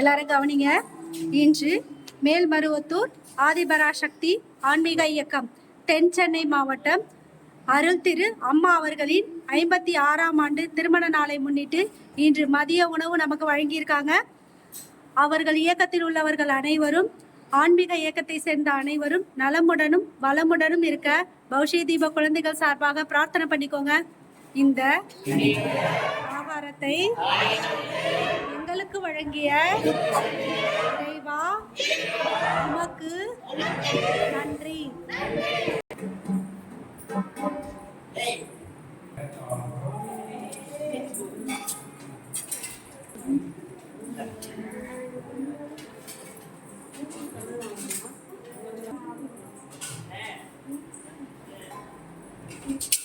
எல்லாரும் கவனிங்க. இன்று மேல்மருவத்தூர் ஆதிபராசக்தி ஆன்மீக இயக்கம் தென் சென்னை மாவட்டம் அருள் திரு அம்மா அவர்களின் ஐம்பத்தி ஆறாம் ஆண்டு திருமண நாளை முன்னிட்டு இன்று மதிய உணவு நமக்கு வழங்கியிருக்காங்க. அவர்கள் இயக்கத்தில் உள்ளவர்கள் அனைவரும் ஆன்மீக இயக்கத்தை சேர்ந்த அனைவரும் நலமுடனும் வளமுடனும் இருக்க பௌஷி தீப குழந்தைகள் சார்பாக பிரார்த்தனை பண்ணிக்கோங்க. இந்த ஆகாரத்தை எங்களுக்கு வழங்கிய இறைவா உமக்கு நன்றி Thank you.